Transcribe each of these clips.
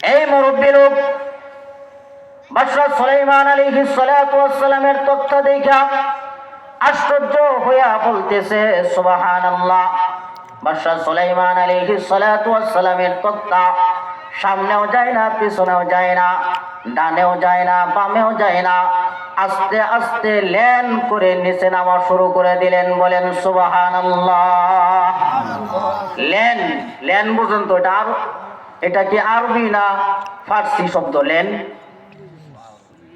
এই মুরব্বী লোক ওয়াস সালামের তথ্য দেখা আশ্চর্য হইয়া বলতেছে সালামের তথ্য সামনেও যায় না, পিছনেও যায় না, ডানেও যায় না, বামেও যায় না। আস্তে আস্তে লেন করে নিচে নামা শুরু করে দিলেন, বলেন, সুবহানাল্লাহ। লেন লেন বুঝুন তো এটা আর, এটা কি আরবি না ফার্সি শব্দ, লেন?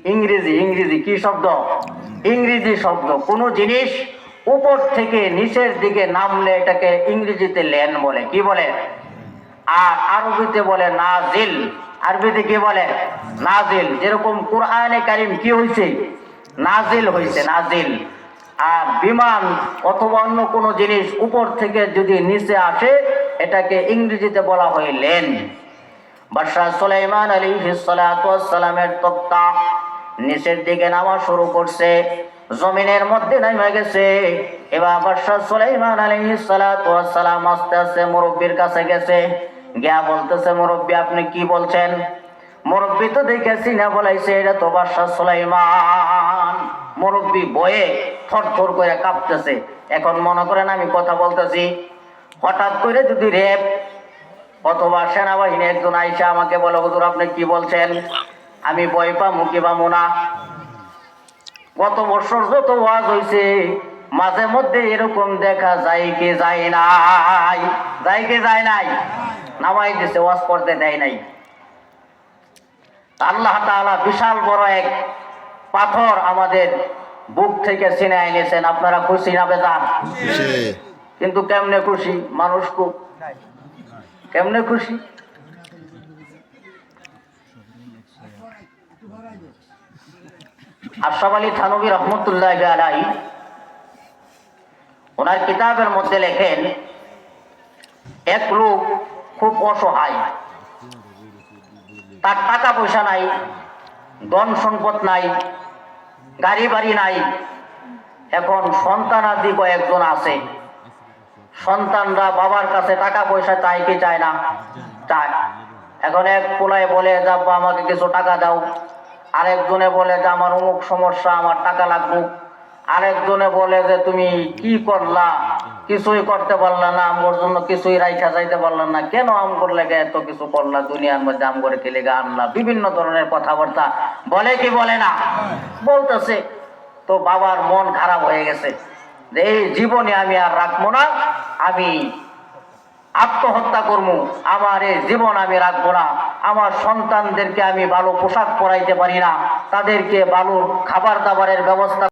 ইংরেজি ইংরেজি, কি শব্দ? ইংরেজি শব্দ। কোন জিনিস উপর থেকে নিচের দিকে নামলে এটাকে ইংরেজিতে লেন বলে। কি বলে? আর আরবিতে বলে নাজিল। আরবিতে কি বলে নাজিল। যেরকম কোরআনে কারিম কি হয়েছে নাজিল হয়েছে নাজিল। আর বিমান অথবা অন্য কোনো জিনিস উপর থেকে যদি নিচে আসে, এটাকে ইংরেজিতে বলা হয় লেন। বাদশাহ সুলাইমান আলী সালামের তক্তা নিচের দিকে নামা শুরু করছে, জমিনের মধ্যে নেমে গেছে। এবার বাদশাহ সুলাইমান আলী সালাম আস্তে আস্তে মুরব্বীর কাছে গেছে। গিয়া বলতেছে, মুরব্বী, আপনি কি বলছেন? মুরব্বী তো দেখেছি না বলাইছে, এটা তো বাদশাহ সুলাইমান। মুরব্বী বয়ে থর থর করে কাঁপতেছে। এখন মনে করেন আমি কথা বলতেছি, হঠাৎ করে যদি রেপ অথবা সেনাবাহিনী একজন আইসা আমাকে বলে, হুজুর, আপনি কি বলছেন? আমি বই পামু কি পামু না। গত বছর যত ওয়াজ হয়েছে মাঝে মধ্যে এরকম দেখা যায় কি যায় নাই? যায় কি যায় নাই? নামাই দিছে ওয়াজ করতে দেয় নাই। আল্লাহ তাআলা বিশাল বড় এক পাথর আমাদের বুক থেকে ছিনে এনেছেন। আপনারা খুশি না বেজান কিন্তু কেমনে খুশি? মানুষ খুব। কেমনে খুশি? আশরাফ আলী থানবী রহমতুল্লাহ আলাই ওনার কিতাবের মধ্যে লেখেন এক লোক খুব অসহায়। তার টাকা পয়সা নাই ধন সম্পদ নাই গাড়ি বাড়ি নাই। এখন সন্তান সন্তানাদি কয়েকজন আছে। সন্তানরা বাবার কাছে টাকা পয়সা চায় কি চায় না? চায়। এখন এক পোলায় বলে, যে আমাকে কিছু টাকা দাও। আরেকজনে বলে, যে, আমার অমুক সমস্যা, আমার টাকা লাগবে। আরেকজনে বলে যে, তুমি কি করলা? কিছুই করতে পারলা না আমার জন্য কিছুই রাইখা যাইতে পারলা না। কেন আম করলে এত কিছু করলা দুনিয়ার মধ্যে? আম করে খেলে আনলা? বিভিন্ন ধরনের কথাবার্তা। বলে কি বলে না? বলতেছে, তো বাবার মন খারাপ হয়ে গেছে। যে এই জীবনে আমি আর রাখব না, আমি আত্মহত্যা করব। আমার এই জীবন আমি রাখব না। আমার সন্তানদেরকে আমি ভালো পোশাক পরাইতে পারি না। তাদেরকে ভালো খাবার দাবারের ব্যবস্থা